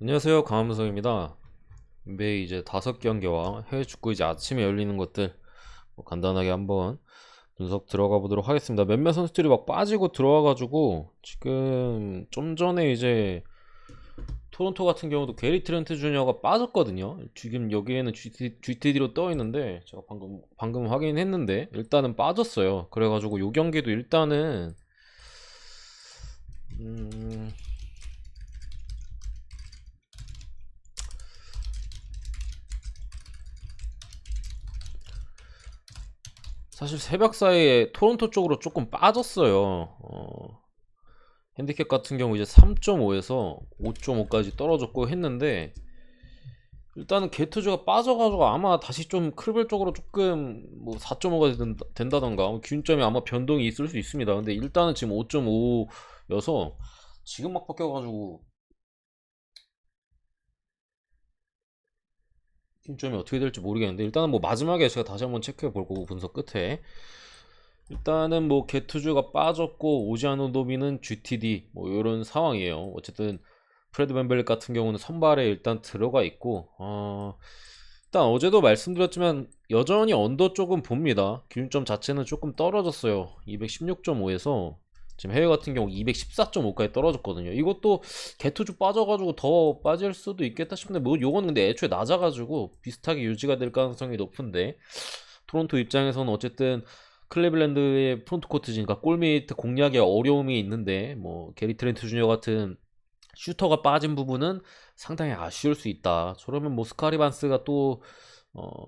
안녕하세요 강함성입니다. 매 이제 다섯 경기와 해외 축구 이제 아침에 열리는 것들 뭐 간단하게 한번 분석 들어가 보도록 하겠습니다. 몇몇 선수들이 막 빠지고 들어와 가지고 지금 좀 전에 이제 토론토 같은 경우도 게리 트렌트 주니어가 빠졌거든요. 지금 여기에는 GT, GTD로 떠 있는데 제가 방금 방금 확인했는데 일단은 빠졌어요. 그래가지고 요 경기도 일단은 음 사실 새벽 사이에 토론토 쪽으로 조금 빠졌어요. 어, 핸디캡 같은 경우 이제 3.5에서 5.5까지 떨어졌고 했는데 일단은 게트즈가 빠져가지고 아마 다시 좀 크리블 쪽으로 조금 뭐 4.5가 된다, 된다던가 뭐 균점이 아마 변동이 있을 수 있습니다. 근데 일단은 지금 5.5여서 지금 막 바뀌어가지고 점이 어떻게 될지 모르겠는데 일단은 뭐 마지막에 제가 다시 한번 체크해 볼 거고 분석 끝에 일단은 뭐 게투즈가 빠졌고 오지아노 도비는 GTD 뭐 이런 상황이에요. 어쨌든 프레드 벤벨 같은 경우는 선발에 일단 들어가 있고 어 일단 어제도 말씀드렸지만 여전히 언더 쪽은 봅니다. 기준점 자체는 조금 떨어졌어요. 216.5에서 지금 해외 같은 경우 214.5까지 떨어졌거든요. 이것도 개투주 빠져가지고 더 빠질 수도 있겠다 싶은데 뭐 요건 근데 애초에 낮아가지고 비슷하게 유지가 될 가능성이 높은데 토론토 입장에서는 어쨌든 클리블랜드의 프론트 코트지니까 골밑 공략에 어려움이 있는데 뭐 게리 트렌트 주니어 같은 슈터가 빠진 부분은 상당히 아쉬울 수 있다. 저러면 뭐 스카리반스가 또 어,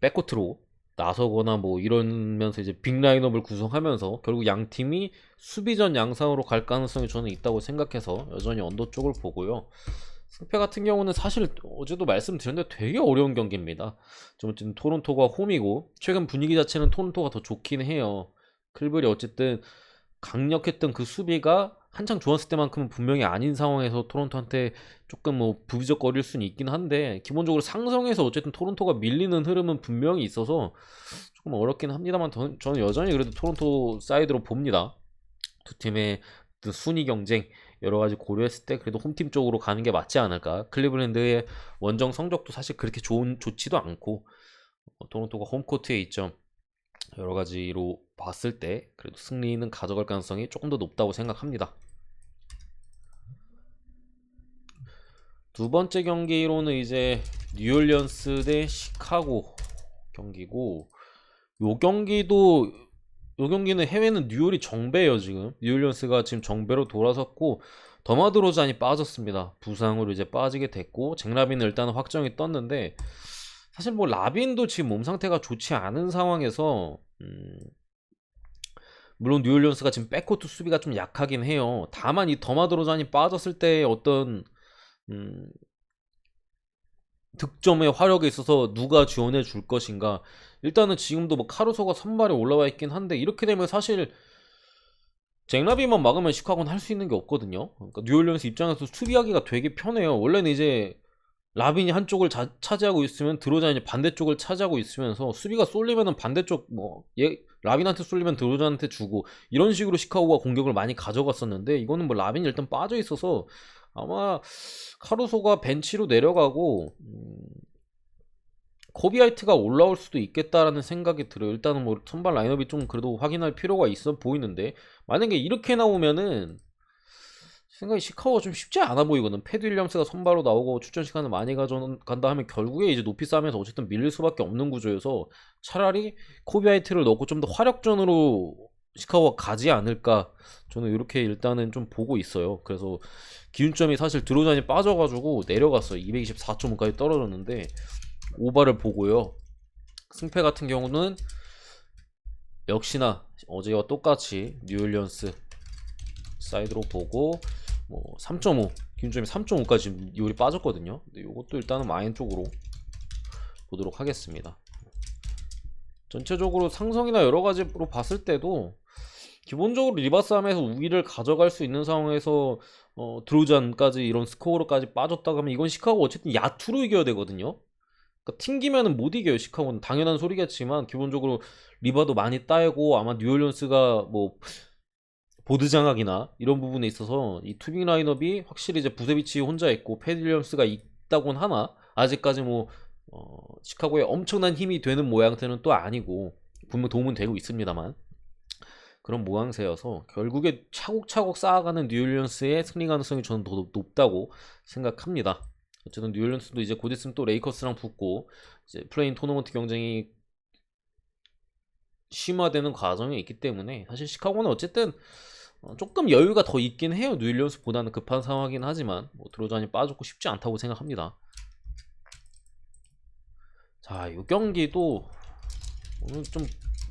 백코트로 나서거나 뭐 이러면서 이제 빅 라인업을 구성하면서 결국 양 팀이 수비전 양상으로 갈 가능성이 저는 있다고 생각해서 여전히 언더 쪽을 보고요. 승패 같은 경우는 사실 어제도 말씀드렸는데 되게 어려운 경기입니다. 좀 어쨌든 토론토가 홈이고 최근 분위기 자체는 토론토가 더 좋긴 해요. 클블이 어쨌든 강력했던 그 수비가 한창 좋았을 때만큼은 분명히 아닌 상황에서 토론토한테 조금 뭐 부비적거릴 수는 있긴 한데 기본적으로 상성에서 어쨌든 토론토가 밀리는 흐름은 분명히 있어서 조금 어렵긴 합니다만 저는 여전히 그래도 토론토 사이드로 봅니다. 두 팀의 순위 경쟁 여러 가지 고려했을 때 그래도 홈팀 쪽으로 가는 게 맞지 않을까. 클리블랜드의 원정 성적도 사실 그렇게 좋은 좋지도 않고 어, 토론토가 홈코트에 있죠. 여러 가지로 봤을 때 그래도 승리는 가져갈 가능성이 조금 더 높다고 생각합니다. 두 번째 경기로는 이제 뉴올리언스 대 시카고 경기고 요 경기도 요 경기는 해외는 뉴올이 정배예요 지금. 뉴올리언스가 지금 정배로 돌아섰고 더마드로잔이 빠졌습니다. 부상으로 이제 빠지게 됐고 잭라빈은 일단 확정이 떴는데 사실 뭐 라빈도 지금 몸 상태가 좋지 않은 상황에서 음 물론 뉴올리언스가 지금 백코트 수비가 좀 약하긴 해요. 다만 이 더마드로잔이 빠졌을 때 어떤 음, 득점의 화력에 있어서 누가 지원해 줄 것인가. 일단은 지금도 뭐 카루소가 선발에 올라와 있긴 한데 이렇게 되면 사실 잭라비만 막으면 시카고는 할 수 있는 게 없거든요. 그러니까 뉴올리언스 입장에서 수비하기가 되게 편해요. 원래는 이제 라빈이 한쪽을 자, 차지하고 있으면 드로잔이 반대쪽을 차지하고 있으면서 수비가 쏠리면은 반대쪽 뭐 얘, 라빈한테 쏠리면 드로잔한테 주고 이런 식으로 시카고가 공격을 많이 가져갔었는데 이거는 뭐 라빈이 일단 빠져 있어서 아마 카루소가 벤치로 내려가고 음, 코비아이트가 올라올 수도 있겠다라는 생각이 들어요. 일단은 뭐 선발 라인업이 좀 그래도 확인할 필요가 있어 보이는데 만약에 이렇게 나오면은 생각이 시카고가 좀 쉽지 않아 보이거든. 패드 윌리엄스가 선발로 나오고 출전 시간을 많이 가져간다 하면 결국에 이제 높이 싸면서 어쨌든 밀릴 수밖에 없는 구조여서 차라리 코비아이트를 넣고 좀 더 화력전으로 시카고가 가지 않을까 저는 이렇게 일단은 좀 보고 있어요. 그래서 기준점이 사실 드로잔이 빠져가지고 내려갔어요. 224.5까지 떨어졌는데 오바를 보고요. 승패 같은 경우는 역시나 어제와 똑같이 뉴올리언스 사이드로 보고 뭐 3.5 기준점이 3.5까지 이율이 빠졌거든요. 근데 이것도 일단은 마인 쪽으로 보도록 하겠습니다. 전체적으로 상성이나 여러 가지로 봤을 때도 기본적으로 리버스함에서 우위를 가져갈 수 있는 상황에서 어, 드루잔까지 이런 스코어로까지 빠졌다고 하면 이건 시카고 어쨌든 야투로 이겨야 되거든요. 그러니까 튕기면은 못 이겨요 시카고는 당연한 소리겠지만 기본적으로 리바도 많이 따이고 아마 뉴올리언스가 뭐 보드 장악이나 이런 부분에 있어서 이 투빅 라인업이 확실히 이제 부세비치 혼자 있고 패딜리엄스가 있다곤 하나 아직까지 뭐 어, 시카고에 엄청난 힘이 되는 모양새는 또 아니고 분명 도움은 되고 있습니다만 그런 모양새여서 결국에 차곡차곡 쌓아가는 뉴올리언스의 승리 가능성이 저는 더 높- 높다고 생각합니다. 어쨌든 뉴올리언스도 이제 곧 있으면 또 레이커스랑 붙고 이제 플레인 토너먼트 경쟁이 심화되는 과정에 있기 때문에 사실 시카고는 어쨌든 어, 조금 여유가 더 있긴 해요. 뉴올리언스보다는 급한 상황이긴 하지만 뭐 드로잔이 빠졌고 쉽지 않다고 생각합니다. 자, 이 경기도 오늘 좀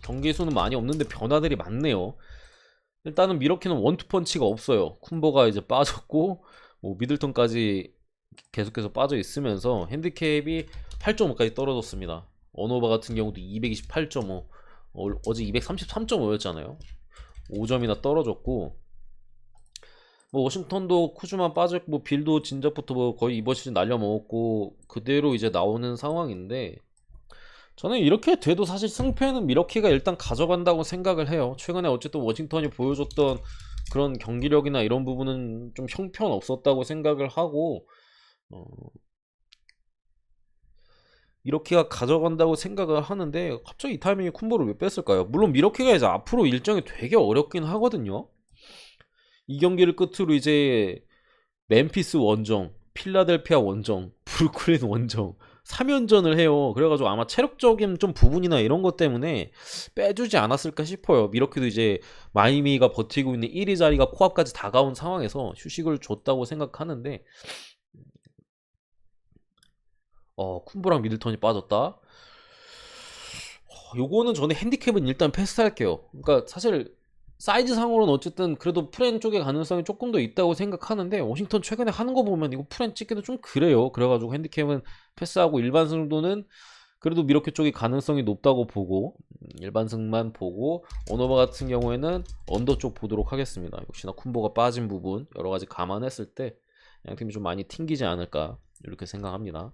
경기 수는 많이 없는데 변화들이 많네요. 일단은 미러키는 원투펀치가 없어요. 쿤버가 이제 빠졌고 뭐 미들턴까지 계속해서 빠져 있으면서 핸디캡이 8.5까지 떨어졌습니다. 언오바 같은 경우도 228.5 어, 어제 233.5였잖아요. 5점이나 떨어졌고 뭐 워싱턴도 쿠즈만 빠졌고 뭐 빌도 진작부터 뭐 거의 이번 시즌 날려먹었고 그대로 이제 나오는 상황인데 저는 이렇게 돼도 사실 승패는 미러키가 일단 가져간다고 생각을 해요. 최근에 어쨌든 워싱턴이 보여줬던 그런 경기력이나 이런 부분은 좀 형편없었다고 생각을 하고 어, 미러키가 가져간다고 생각을 하는데 갑자기 이 타이밍에 쿤보를 왜 뺐을까요? 물론 미러키가 이제 앞으로 일정이 되게 어렵긴 하거든요. 이 경기를 끝으로 이제 멤피스 원정, 필라델피아 원정, 브루클린 원정 3연전을 해요. 그래가지고 아마 체력적인 좀 부분이나 이런 것 때문에 빼주지 않았을까 싶어요. 미러키도 이제 마이미가 버티고 있는 1위 자리가 코앞까지 다가온 상황에서 휴식을 줬다고 생각하는데 어 쿤보랑 미들턴이 빠졌다. 어, 요거는 저는 핸디캡은 일단 패스할게요. 그러니까 사실 사이즈 상으로는 어쨌든 그래도 프렌 쪽의 가능성이 조금 더 있다고 생각하는데 워싱턴 최근에 하는 거 보면 이거 프렌 찍기도 좀 그래요. 그래가지고 핸디캡은 패스하고 일반 승도는 그래도 미러키 쪽이 가능성이 높다고 보고 음, 일반 승만 보고 오너바 같은 경우에는 언더 쪽 보도록 하겠습니다. 역시나 쿤보가 빠진 부분 여러 가지 감안했을 때 양팀이 좀 많이 튕기지 않을까 이렇게 생각합니다.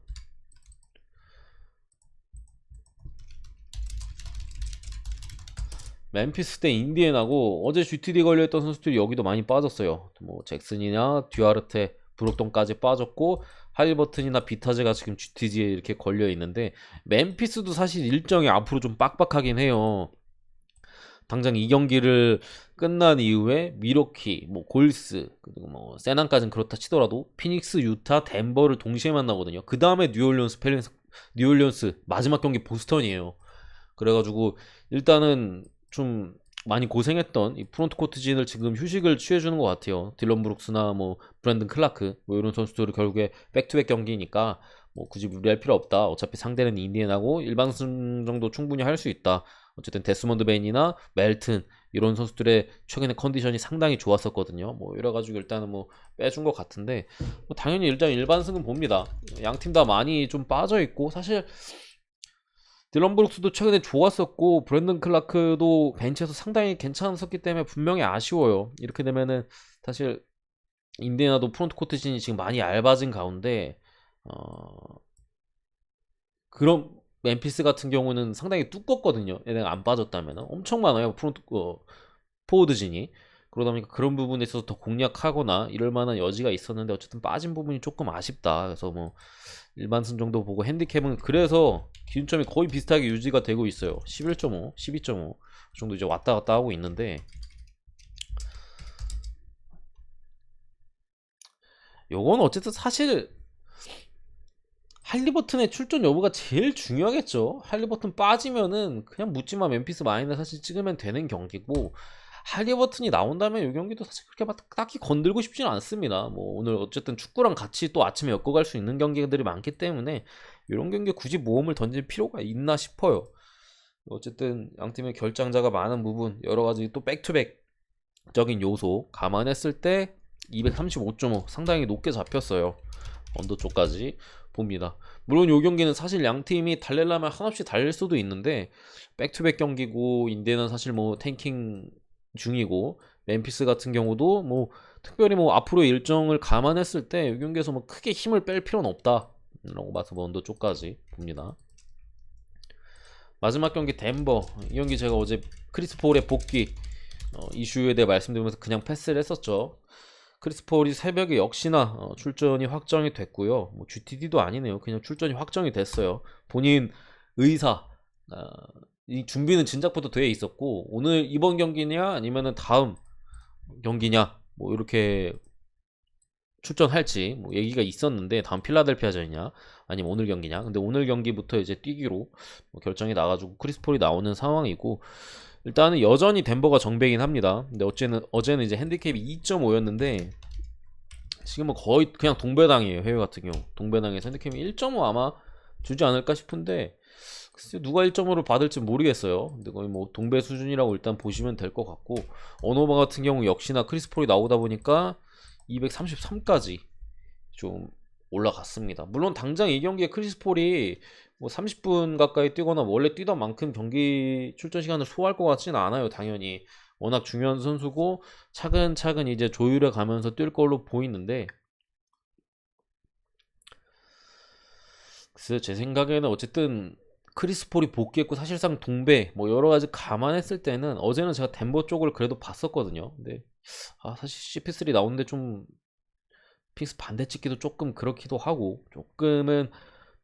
멤피스 대 인디애나고 어제 GTD 걸려있던 선수들이 여기도 많이 빠졌어요. 뭐 잭슨이나 듀아르테, 브록ton까지 빠졌고 할리버튼이나 비타즈가 지금 GTD에 이렇게 걸려 있는데 멤피스도 사실 일정이 앞으로 좀 빡빡하긴 해요. 당장 이 경기를 끝난 이후에 미러키, 뭐 골스, 그리고 뭐 세난까지는 그렇다 치더라도 피닉스, 유타, 덴버를 동시에 만나거든요. 그 다음에 뉴올리언스, 펠린스, 뉴올리언스 마지막 경기 보스턴이에요. 그래가지고 일단은 좀 많이 고생했던 이 프론트 코트진을 지금 휴식을 취해주는 것 같아요. 딜런 브룩스나 뭐 브랜든 클라크 뭐 이런 선수들을 결국에 백투백 경기니까 뭐 굳이 무리할 필요 없다. 어차피 상대는 인디애나고 일반승 정도 충분히 할 수 있다. 어쨌든 데스먼드 베인이나 멜튼 이런 선수들의 최근에 컨디션이 상당히 좋았었거든요. 뭐 이래가지고 일단은 뭐 빼준 것 같은데 뭐 당연히 일단 일반승은 봅니다. 양 팀 다 많이 좀 빠져 있고 사실 딜런 브룩스도 최근에 좋았었고 브랜든 클라크도 벤치에서 상당히 괜찮았었기 때문에 분명히 아쉬워요. 이렇게 되면은 사실 인디애나도 프론트 코트 진이 지금 많이 얇아진 가운데 어 그런 멤피스 같은 경우는 상당히 두껍거든요. 얘네가 안 빠졌다면 엄청 많아요. 프론트 어, 포워드 진이 그러다 보니까 그런 부분에 있어서 더 공략하거나 이럴 만한 여지가 있었는데 어쨌든 빠진 부분이 조금 아쉽다. 그래서 뭐 일반승 정도 보고 핸디캡은 그래서 기준점이 거의 비슷하게 유지가 되고 있어요. 11.5, 12.5 정도 이제 왔다 갔다 하고 있는데 요건 어쨌든 사실 할리버튼의 출전 여부가 제일 중요하겠죠. 할리버튼 빠지면은 그냥 묻지마 멤피스 마인을 사실 찍으면 되는 경기고 할리버튼이 나온다면 이 경기도 사실 그렇게 막 딱히 건들고 싶지는 않습니다. 뭐 오늘 어쨌든 축구랑 같이 또 아침에 엮어갈 수 있는 경기들이 많기 때문에 이런 경기에 굳이 모험을 던질 필요가 있나 싶어요. 어쨌든 양 팀의 결장자가 많은 부분 여러 가지 또 백투백적인 요소 감안했을 때 235.5 상당히 높게 잡혔어요. 언더 쪽까지 봅니다. 물론 이 경기는 사실 양 팀이 달래려면 한없이 달릴 수도 있는데 백투백 경기고 인디는 사실 뭐 탱킹 중이고 멤피스 같은 경우도 뭐 특별히 뭐 앞으로 일정을 감안했을 때이 경기에서 뭐 크게 힘을 뺄 필요는 없다라고 언더 쪽까지 봅니다. 마지막 경기 덴버 이 경기 제가 어제 크리스 폴의 복귀 어, 어, 이슈에 대해 말씀드리면서 그냥 패스를 했었죠. 크리스 폴이 새벽에 역시나 어, 출전이 확정이 됐고요. 뭐 GTD도 아니네요. 그냥 출전이 확정이 됐어요. 본인 의사 아, 이 준비는 진작부터 돼 있었고 오늘 이번 경기냐 아니면은 다음 경기냐 뭐 이렇게 출전할지 뭐 얘기가 있었는데 다음 필라델피아전이냐 아니면 오늘 경기냐. 근데 오늘 경기부터 이제 뛰기로 뭐 결정이 나가지고 크리스폴이 나오는 상황이고 일단은 여전히 덴버가 정배긴 합니다. 근데 어제는 어제는 이제 핸디캡이 2.5였는데 지금은 거의 그냥 동배당이에요 해외 같은 경우. 동배당에서 핸디캡이 1.5 아마 주지 않을까 싶은데 글쎄 누가 1.5를 받을지 모르겠어요. 근데 거의 뭐 동배 수준이라고 일단 보시면 될 것 같고 어노바 같은 경우 역시나 크리스폴이 나오다 보니까 233까지 좀 올라갔습니다. 물론 당장 이 경기에 크리스폴이 뭐 30분 가까이 뛰거나 원래 뛰던 만큼 경기 출전 시간을 소화할 것 같지는 않아요. 당연히 워낙 중요한 선수고 차근차근 이제 조율해 가면서 뛸 걸로 보이는데 글쎄 제 생각에는 어쨌든 크리스폴이 복귀했고 사실상 동배 뭐 여러 가지 감안했을 때는 어제는 제가 덴버 쪽을 그래도 봤었거든요. 근데 아 사실 CP3 나오는데 좀 픽스 반대 찍기도 조금 그렇기도 하고 조금은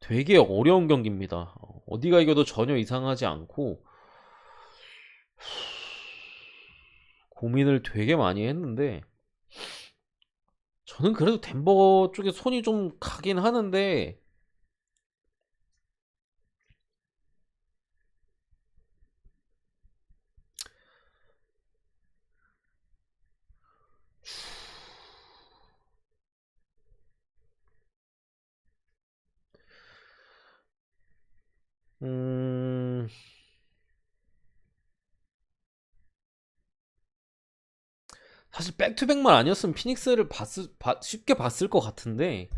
되게 어려운 경기입니다. 어, 어디가 이겨도 전혀 이상하지 않고 고민을 되게 많이 했는데 저는 그래도 덴버 쪽에 손이 좀 가긴 하는데 사실 백투백만 아니었으면 피닉스를 봤을, 봐- 쉽게 봤을 것 같은데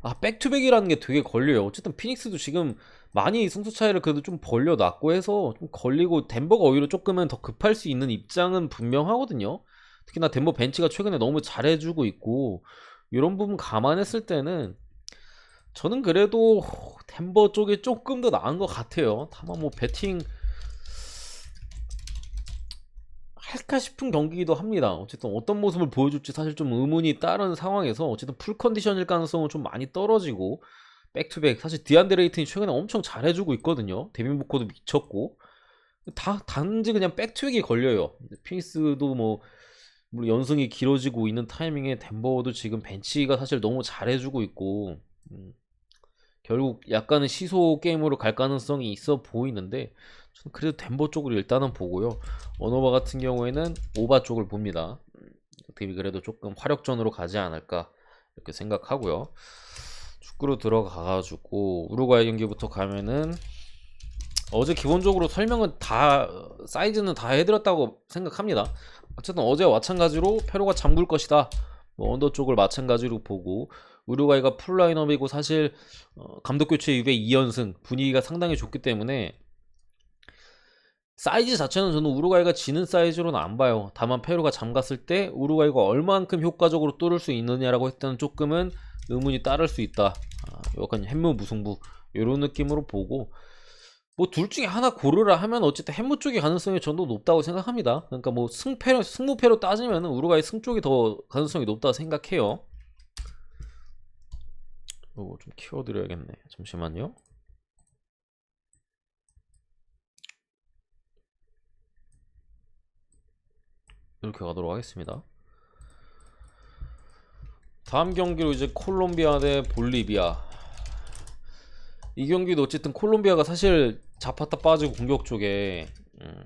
아 백투백이라는 게 되게 걸려요. 어쨌든 피닉스도 지금 많이 승수 차이를 그래도 좀 벌려놨고 해서 좀 걸리고 덴버가 오히려 조금은 더 급할 수 있는 입장은 분명하거든요. 특히나 덴버 벤치가 최근에 너무 잘해주고 있고 이런 부분 감안했을 때는 저는 그래도 덴버 쪽이 조금 더 나은 것 같아요. 다만 뭐 배팅 할까 싶은 경기이기도 합니다. 어쨌든 어떤 모습을 보여줄지 사실 좀 의문이 따른 상황에서 어쨌든 풀 컨디션일 가능성은 좀 많이 떨어지고 백투백 사실 디안데 레이튼이 최근에 엄청 잘해주고 있거든요. 데빈 부코도 미쳤고 다 단지 그냥 백투백이 걸려요. 피닉스도 뭐 물론 연승이 길어지고 있는 타이밍에 덴버도 지금 벤치가 사실 너무 잘해주고 있고 음, 결국 약간은 시소 게임으로 갈 가능성이 있어 보이는데 그래도 덴버 쪽을 일단은 보고요. 원오바 같은 경우에는 오바 쪽을 봅니다. 팀이 그래도 조금 화력전으로 가지 않을까 이렇게 생각하고요. 축구로 들어가가지고 우루과이 경기부터 가면은 어제 기본적으로 설명은 다 사이즈는 다 해드렸다고 생각합니다. 어쨌든 어제와 마찬가지로 페루가 잠글 것이다. 뭐 언더 쪽을 마찬가지로 보고 우루과이가 풀라인업이고 사실 어, 감독 교체 이후에 2연승 분위기가 상당히 좋기 때문에 사이즈 자체는 저는 우루과이가 지는 사이즈로는 안 봐요. 다만 페루가 잠갔을 때 우루과이가 얼만큼 효과적으로 뚫을 수 있느냐라고 했다는 조금은 의문이 따를 수 있다. 아, 약간 햄무 무승부 이런 느낌으로 보고 뭐 둘 중에 하나 고르라 하면 어쨌든 햄무 쪽의 가능성이 저도 높다고 생각합니다. 그러니까 뭐 승패로 승무패로 따지면 우루과이 승 쪽이 더 가능성이 높다고 생각해요. 이거 좀 키워드려야겠네. 잠시만요. 이렇게 가도록 하겠습니다. 다음 경기로 이제 콜롬비아 대 볼리비아. 이 경기도 어쨌든 콜롬비아가 사실 자파타 빠지고 공격 쪽에 음,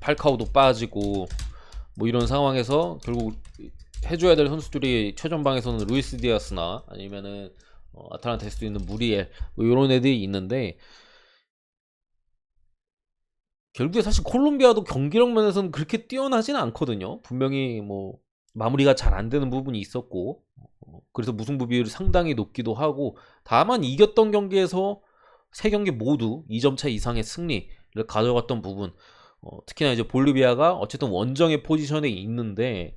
팔카오도 빠지고 뭐 이런 상황에서 결국 해줘야 될 선수들이 최전방에서는 루이스 디아스나 아니면은 어, 아틀란타일 수도 있는 무리엘 뭐 이런 애들이 있는데 결국에 사실 콜롬비아도 경기력 면에서는 그렇게 뛰어나진 않거든요. 분명히 뭐 마무리가 잘 안 되는 부분이 있었고 어, 그래서 무승부 비율이 상당히 높기도 하고 다만 이겼던 경기에서 세 경기 모두 2점 차 이상의 승리를 가져갔던 부분 어, 특히나 이제 볼리비아가 어쨌든 원정의 포지션에 있는데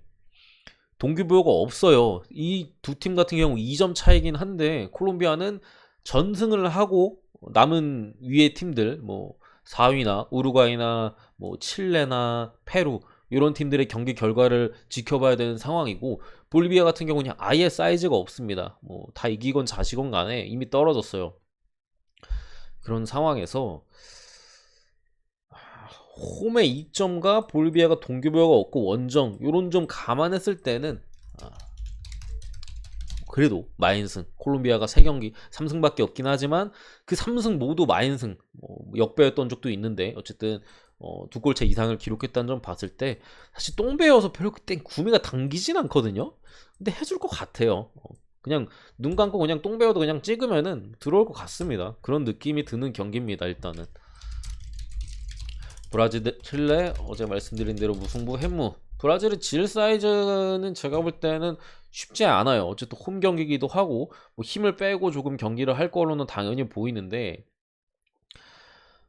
동기부여가 없어요. 이 두 팀 같은 경우 2점 차이긴 한데 콜롬비아는 전승을 하고 남은 위의 팀들 뭐 4위나 우루과이나 뭐 칠레나 페루 이런 팀들의 경기 결과를 지켜봐야 되는 상황이고 볼리비아 같은 경우는 아예 사이즈가 없습니다. 뭐 다 이기건 자시건 간에 이미 떨어졌어요. 그런 상황에서 홈의 2점과 볼비아가 동기부여가 없고 원정 요런 점 감안했을 때는 아, 그래도 마인승 콜롬비아가 3경기 3승밖에 없긴 하지만 그 3승 모두 마인승 뭐 역배였던 적도 있는데 어쨌든 어, 두 골차 이상을 기록했다는 점 봤을 때 사실 똥배여서 별로 그땐 구미가 당기진 않거든요? 근데 해줄 것 같아요. 어, 그냥 눈 감고 그냥 똥배여도 그냥 찍으면은 들어올 것 같습니다. 그런 느낌이 드는 경기입니다 일단은. 브라질 대 칠레 어제 말씀드린 대로 무승부 햄무. 브라질의 질 사이즈는 제가 볼 때는 쉽지 않아요. 어쨌든 홈 경기기도 하고 뭐 힘을 빼고 조금 경기를 할 거로는 당연히 보이는데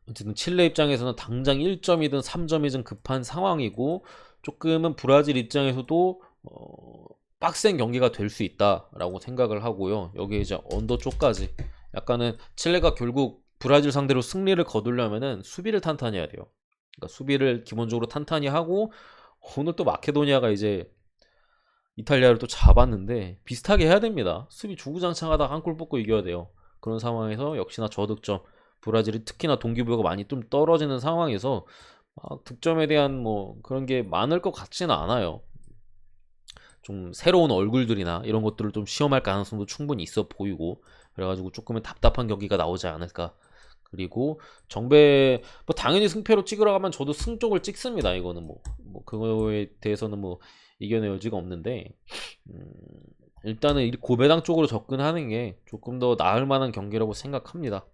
어쨌든 칠레 입장에서는 당장 1점이든 3점이든 급한 상황이고 조금은 브라질 입장에서도 어, 빡센 경기가 될 수 있다라고 생각을 하고요. 여기 이제 언더 쪽까지. 약간은 칠레가 결국 브라질 상대로 승리를 거두려면은 수비를 탄탄히 해야 돼요. 그러니까 수비를 기본적으로 탄탄히 하고 오늘 또 마케도니아가 이제 이탈리아를 또 잡았는데 비슷하게 해야 됩니다. 수비 주구장창하다 한 골 뽑고 이겨야 돼요. 그런 상황에서 역시나 저득점 브라질이 특히나 동기부여가 많이 좀 떨어지는 상황에서 막 득점에 대한 뭐 그런 게 많을 것 같지는 않아요. 좀 새로운 얼굴들이나 이런 것들을 좀 시험할 가능성도 충분히 있어 보이고 그래가지고 조금은 답답한 경기가 나오지 않을까 그리고 정배 뭐 당연히 승패로 찍으러 가면 저도 승 쪽을 찍습니다. 이거는 뭐, 뭐 그거에 대해서는 뭐 이겨낼 여지가 없는데 음, 일단은 이 고배당 쪽으로 접근하는 게 조금 더 나을 만한 경기라고 생각합니다.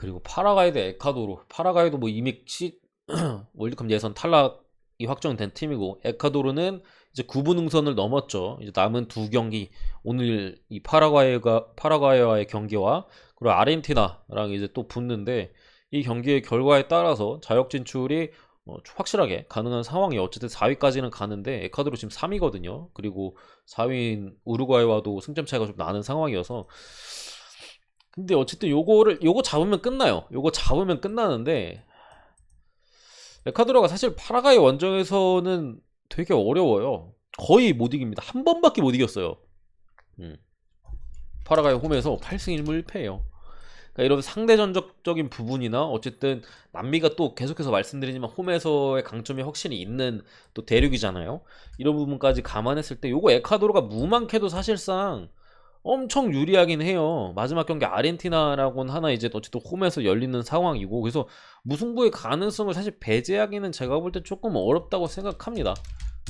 그리고 파라과이 대 에콰도르 파라과이도 뭐 이미 시, 월드컵 예선 탈락이 확정된 팀이고 에콰도르는 이제 9분 응선을 넘었죠. 이제 남은 두 경기 오늘 이 파라과이가 파라과이와의 경기와 그리고 아르헨티나랑 이제 또 붙는데 이 경기의 결과에 따라서 자역 진출이 어, 확실하게 가능한 상황이 어쨌든 4위까지는 가는데 에콰도르 지금 3위거든요. 그리고 4위인 우루과이와도 승점 차이가 좀 나는 상황이어서 근데 어쨌든 요거를 요거 잡으면 끝나요. 요거 잡으면 끝나는데 에콰도르가 사실 파라과이 원정에서는 되게 어려워요. 거의 못 이깁니다. 한 번밖에 못 이겼어요. 음. 파라과이 홈에서 8승 1무 1패예요. 그러니까 이런 상대 전적적인 부분이나 어쨌든 남미가 또 계속해서 말씀드리지만 홈에서의 강점이 확실히 있는 또 대륙이잖아요. 이런 부분까지 감안했을 때 요거 에콰도르가 무만캐도 사실상 엄청 유리하긴 해요. 마지막 경기 아르헨티나라고는 하나 이제 어쨌든 홈에서 열리는 상황이고 그래서 무승부의 가능성을 사실 배제하기는 제가 볼 때 조금 어렵다고 생각합니다.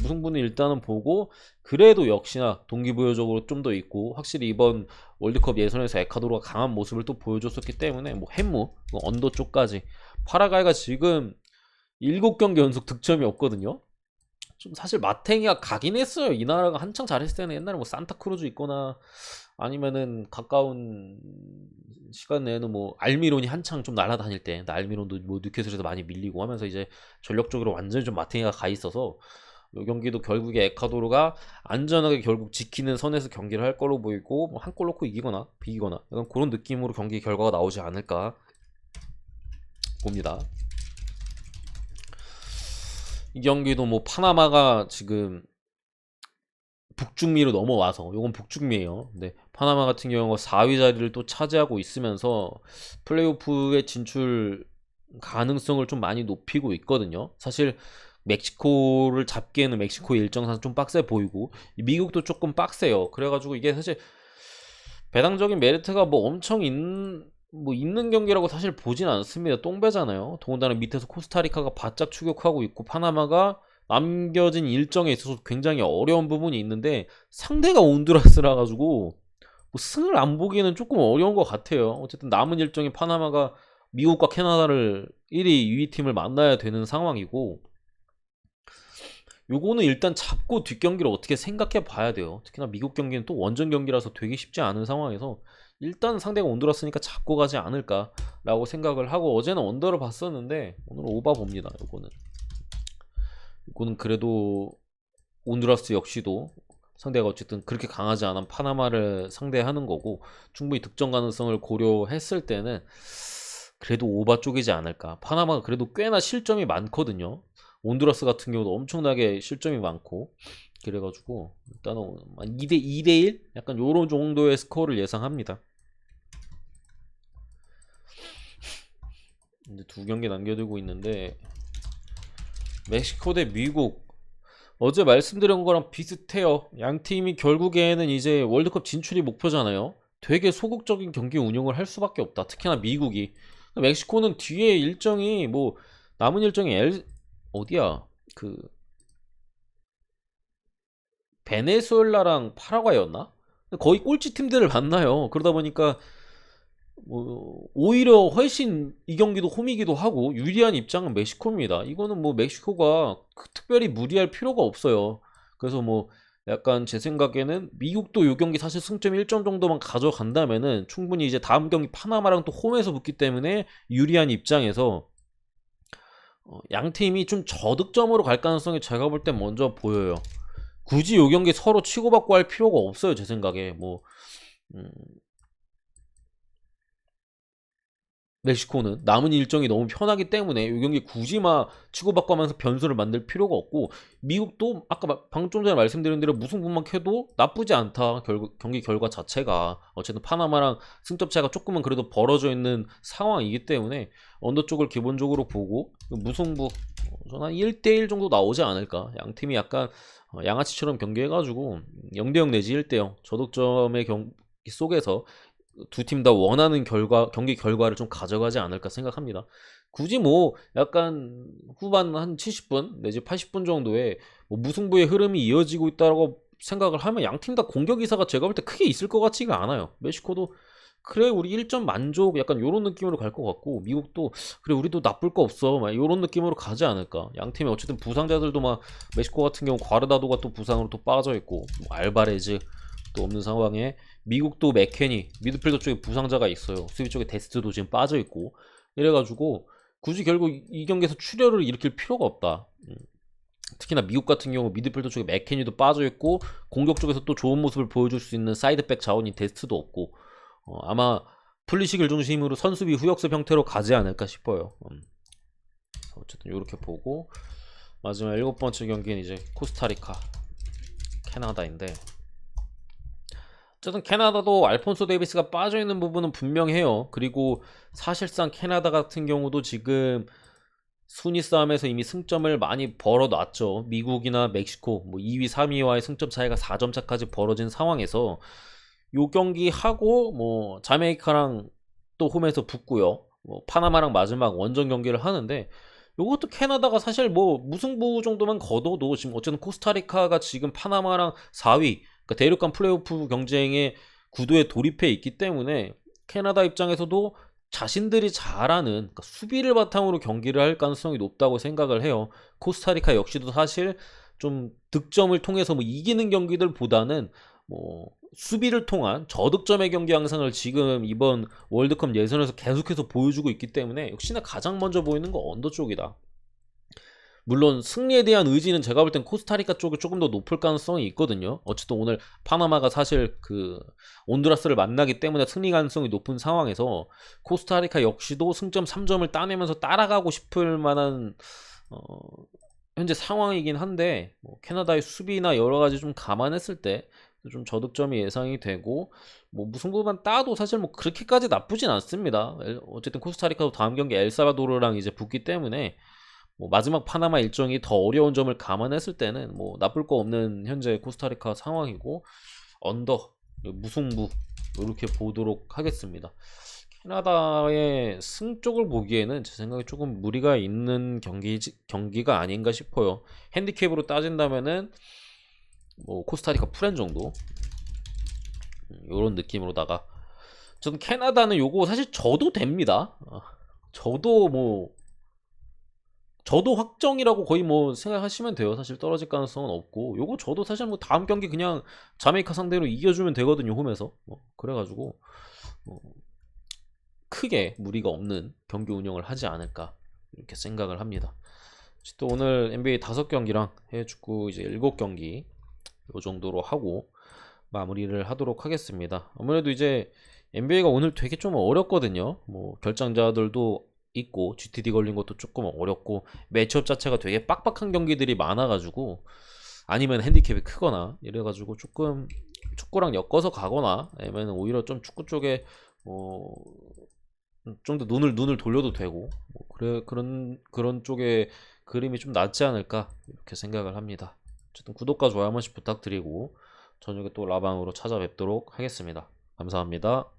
무승부는 일단은 보고 그래도 역시나 동기부여적으로 좀 더 있고 확실히 이번 월드컵 예선에서 에콰도르가 강한 모습을 또 보여줬었기 때문에 뭐 햄무 언더 쪽까지 파라과이가 지금 7경기 연속 득점이 없거든요. 좀 사실 마탱이가 가긴 했어요. 이 나라가 한창 잘했을 때는 옛날에 뭐 산타크루즈 있거나 아니면은 가까운 시간 내에는 뭐 알미론이 한창 좀 날아다닐 때 알미론도 뭐 뉴캐슬에서 많이 밀리고 하면서 이제 전력적으로 완전히 좀 마탱이가 가 있어서 이 경기도 결국에 에콰도르가 안전하게 결국 지키는 선에서 경기를 할 거로 보이고 뭐 한 골 넣고 이기거나 비기거나 약간 그런 느낌으로 경기 결과가 나오지 않을까 봅니다. 이 경기도 뭐 파나마가 지금 북중미로 넘어와서 요건 북중미예요. 네, 파나마 같은 경우가 4위 자리를 또 차지하고 있으면서 플레이오프의 진출 가능성을 좀 많이 높이고 있거든요. 사실 멕시코를 잡기에는 멕시코 일정상 좀 빡세 보이고 미국도 조금 빡세요. 그래가지고 이게 사실 배당적인 메리트가 뭐 엄청 있는 뭐 있는 경기라고 사실 보진 않습니다. 똥배잖아요. 더군다나 밑에서 코스타리카가 바짝 추격하고 있고 파나마가 남겨진 일정에 있어서 굉장히 어려운 부분이 있는데 상대가 온두라스라 가지고 뭐 승을 안 보기에는 조금 어려운 것 같아요. 어쨌든 남은 일정에 파나마가 미국과 캐나다를 1위, 2위 팀을 만나야 되는 상황이고 요거는 일단 잡고 뒷경기를 어떻게 생각해 봐야 돼요. 특히나 미국 경기는 또 원정 경기라서 되게 쉽지 않은 상황에서 일단 상대가 온두라스니까 잡고 가지 않을까라고 생각을 하고 어제는 언더를 봤었는데 오늘 오바 봅니다. 요거는 이거는 그래도 온두라스 역시도 상대가 어쨌든 그렇게 강하지 않은 파나마를 상대하는 거고 충분히 득점 가능성을 고려했을 때는 그래도 오바 쪽이지 않을까. 파나마가 그래도 꽤나 실점이 많거든요. 온두라스 같은 경우도 엄청나게 실점이 많고 그래가지고 일단은 2대 2대 1 약간 요런 정도의 스코어를 예상합니다. 이제 두 경기 남겨두고 있는데 멕시코 대 미국 어제 말씀드린 거랑 비슷해요. 양 팀이 결국에는 이제 월드컵 진출이 목표잖아요. 되게 소극적인 경기 운영을 할 수밖에 없다. 특히나 미국이 멕시코는 뒤에 일정이 뭐 남은 일정이 엘 어디야 그 베네수엘라랑 파라과이였나? 거의 꼴찌 팀들을 만나요. 그러다 보니까 뭐 오히려 훨씬 이 경기도 홈이기도 하고 유리한 입장은 멕시코입니다. 이거는 뭐 멕시코가 그 특별히 무리할 필요가 없어요. 그래서 뭐 약간 제 생각에는 미국도 이 경기 사실 승점 1점 정도만 가져간다면은 충분히 이제 다음 경기 파나마랑 또 홈에서 붙기 때문에 유리한 입장에서 어, 양 팀이 좀 저득점으로 갈 가능성이 제가 볼땐 먼저 보여요. 굳이 이 경기 서로 치고받고 할 필요가 없어요, 제 생각에. 뭐 음, 멕시코는 남은 일정이 너무 편하기 때문에 이 경기 굳이 막 치고받고 하면서 변수를 만들 필요가 없고 미국도 아까 방금 전에 말씀드린 대로 무승부만 해도 나쁘지 않다 결, 경기 결과 자체가. 어쨌든 파나마랑 승점 차가 조금은 그래도 벌어져 있는 상황이기 때문에 언더 쪽을 기본적으로 보고 무승부 저는 한 1대1 정도 나오지 않을까. 양 팀이 약간 어, 양아치처럼 경기해가지고 0대0 내지 1대0 저득점의 경기 속에서 두 팀 다 원하는 결과 경기 결과를 좀 가져가지 않을까 생각합니다. 굳이 뭐 약간 후반 한 70분 내지 80분 정도에 뭐 무승부의 흐름이 이어지고 있다고 생각을 하면 양 팀 다 공격 이사가 제가 볼 때 크게 있을 것 같지가 않아요. 멕시코도 그래 우리 1점 만족 약간 이런 느낌으로 갈 것 같고 미국도 그래 우리도 나쁠 거 없어 막 이런 느낌으로 가지 않을까 양 팀이 어쨌든 부상자들도 막 멕시코 같은 경우 과르다도가 또 부상으로 또 빠져 있고 뭐 알바레즈 또 없는 상황에 미국도 맥케니 미드필더 쪽에 부상자가 있어요. 수비 쪽에 데스트도 지금 빠져 있고 이래가지고 굳이 결국 이 경기에서 출혈을 일으킬 필요가 없다. 음. 특히나 미국 같은 경우 미드필더 쪽에 맥케니도 빠져 있고 공격 쪽에서 또 좋은 모습을 보여줄 수 있는 사이드백 자원인 데스트도 없고 어, 아마 플리식을 중심으로 선수비 후역습 형태로 가지 않을까 싶어요. 음. 어쨌든 이렇게 보고 마지막 일곱 번째 경기는 이제 코스타리카 캐나다인데 어쨌든 캐나다도 알폰소 데이비스가 빠져있는 부분은 분명해요. 그리고 사실상 캐나다 같은 경우도 지금 순위 싸움에서 이미 승점을 많이 벌어놨죠. 미국이나 멕시코 뭐 2위, 3위와의 승점 차이가 4점 차까지 벌어진 상황에서 요 경기 하고 뭐 자메이카랑 또 홈에서 붙고요. 뭐 파나마랑 마지막 원정 경기를 하는데 요것도 캐나다가 사실 뭐 무승부 정도만 거둬도 지금 어쨌든 코스타리카가 지금 파나마랑 4위 그러니까 대륙간 플레이오프 경쟁의 구도에 돌입해 있기 때문에 캐나다 입장에서도 자신들이 잘하는 그러니까 수비를 바탕으로 경기를 할 가능성이 높다고 생각을 해요. 코스타리카 역시도 사실 좀 득점을 통해서 뭐 이기는 경기들보다는 뭐 수비를 통한 저득점의 경기 양상을 지금 이번 월드컵 예선에서 계속해서 보여주고 있기 때문에 역시나 가장 먼저 보이는 거 언더 쪽이다. 물론 승리에 대한 의지는 제가 볼 땐 코스타리카 쪽이 조금 더 높을 가능성이 있거든요. 어쨌든 오늘 파나마가 사실 그 온두라스를 만나기 때문에 승리 가능성이 높은 상황에서 코스타리카 역시도 승점 3점을 따내면서 따라가고 싶을 만한 어, 현재 상황이긴 한데 뭐 캐나다의 수비나 여러 가지 좀 감안했을 때 좀 저득점이 예상이 되고 뭐 무승부만 따도 사실 뭐 그렇게까지 나쁘진 않습니다. 어쨌든 코스타리카도 다음 경기 엘사바도르랑 이제 붙기 때문에 뭐 마지막 파나마 일정이 더 어려운 점을 감안했을 때는 뭐 나쁠 거 없는 현재 코스타리카 상황이고 언더 무승부 이렇게 보도록 하겠습니다. 캐나다의 승 쪽을 보기에는 제 생각에 조금 무리가 있는 경기 경기가 아닌가 싶어요. 핸디캡으로 따진다면은 뭐 코스타리카 프렌 정도 이런 음, 느낌으로다가 저는 캐나다는 요거 사실 저도 됩니다. 어, 저도 뭐 저도 확정이라고 거의 뭐 생각하시면 돼요. 사실 떨어질 가능성은 없고 요거 저도 사실 뭐 다음 경기 그냥 자메이카 상대로 이겨주면 되거든요. 홈에서 뭐 그래가지고 뭐 크게 무리가 없는 경기 운영을 하지 않을까 이렇게 생각을 합니다. 또 오늘 NBA 다섯 경기랑 해외 축구 이제 일곱 경기 요 정도로 하고 마무리를 하도록 하겠습니다. 아무래도 이제 NBA가 오늘 되게 좀 어렵거든요. 뭐 결정자들도 있고 GTD 걸린 것도 조금 어렵고 매치업 자체가 되게 빡빡한 경기들이 많아가지고 아니면 핸디캡이 크거나 이래가지고 조금 축구랑 엮어서 가거나 아니면 오히려 좀 축구 쪽에 뭐좀더 눈을 눈을 돌려도 되고 뭐 그래 그런 그런 쪽에 그림이 좀 낫지 않을까 이렇게 생각을 합니다. 어쨌든 구독과 좋아요 한 번씩 부탁드리고 저녁에 또 라방으로 찾아뵙도록 하겠습니다. 감사합니다.